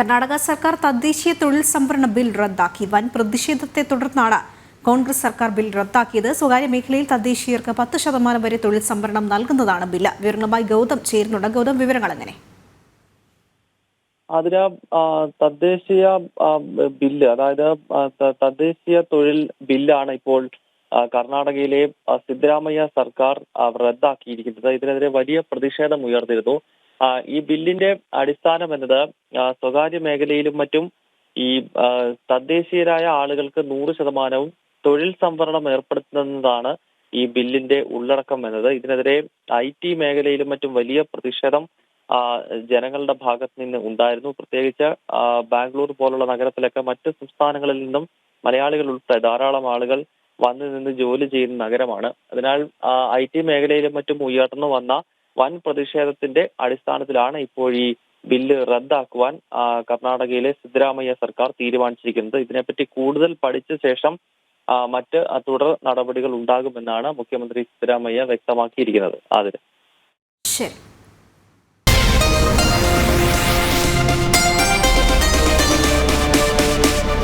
കർണാടക സർക്കാർ തദ്ദേശീയ തൊഴിൽ സംവരണ ബിൽ റദ്ദാക്കി. വൻ പ്രതിഷേധത്തെ തുടർന്നാണ് കോൺഗ്രസ് സർക്കാർ ബിൽ റദ്ദാക്കിയത്. സ്വകാര്യ മേഖലയിൽ തദ്ദേശീയർക്ക് പത്ത് ശതമാനം വരെ തൊഴിൽ സംവരണം നൽകുന്നതാണ് ബില്ല് വിവരങ്ങളുമായി ഗൗതം ചേരുന്നുണ്ട്. ഗൗതം വിവരങ്ങൾ എങ്ങനെ? അതിന് തദ്ദേശീയ ബില്ല് അതായത് തദ്ദേശീയ തൊഴിൽ ബില്ലാണ് ഇപ്പോൾ കർണാടകയിലെ സിദ്ധരാമയ്യ സർക്കാർ റദ്ദാക്കിയിരിക്കുന്നത്. ഇതിനെതിരെ വലിയ പ്രതിഷേധം ഉയർന്നിരുന്നു. ഈ ബില്ലിന്റെ അടിസ്ഥാനം എന്നത് സ്വകാര്യ മേഖലയിലും മറ്റും ഈ തദ്ദേശീയരായ ആളുകൾക്ക് നൂറ് ശതമാനവും തൊഴിൽ സംവരണം ഏർപ്പെടുത്തുന്നതാണ് ഈ ബില്ലിന്റെ ഉള്ളടക്കം എന്നത്. ഇതിനെതിരെ ഐ ടി മേഖലയിലും മറ്റും വലിയ പ്രതിഷേധം ജനങ്ങളുടെ ഭാഗത്ത് നിന്ന് ഉണ്ടായിരുന്നു. പ്രത്യേകിച്ച് ബാംഗ്ലൂർ പോലുള്ള നഗരത്തിലൊക്കെ മറ്റ് സംസ്ഥാനങ്ങളിൽ നിന്നും മലയാളികൾ ഉൾപ്പെടെ ധാരാളം ആളുകൾ വന്നു നിന്ന് ജോലി ചെയ്യുന്ന നഗരമാണ്. അതിനാൽ ഐ ടി മേഖലയിലും മറ്റും ഉയർന്നു വന്ന വൻ പ്രതിഷേധത്തിന്റെ അടിസ്ഥാനത്തിലാണ് ഇപ്പോൾ ഈ ബില്ല് റദ്ദാക്കുവാൻ കർണാടകയിലെ സിദ്ധരാമയ്യ സർക്കാർ തീരുമാനിച്ചിരിക്കുന്നത്. ഇതിനെപ്പറ്റി കൂടുതൽ പഠിച്ച ശേഷം മറ്റ് തുടർ നടപടികൾ ഉണ്ടാകുമെന്നാണ് മുഖ്യമന്ത്രി സിദ്ധരാമയ്യ വ്യക്തമാക്കിയിരിക്കുന്നത്. അതിന് ശരി.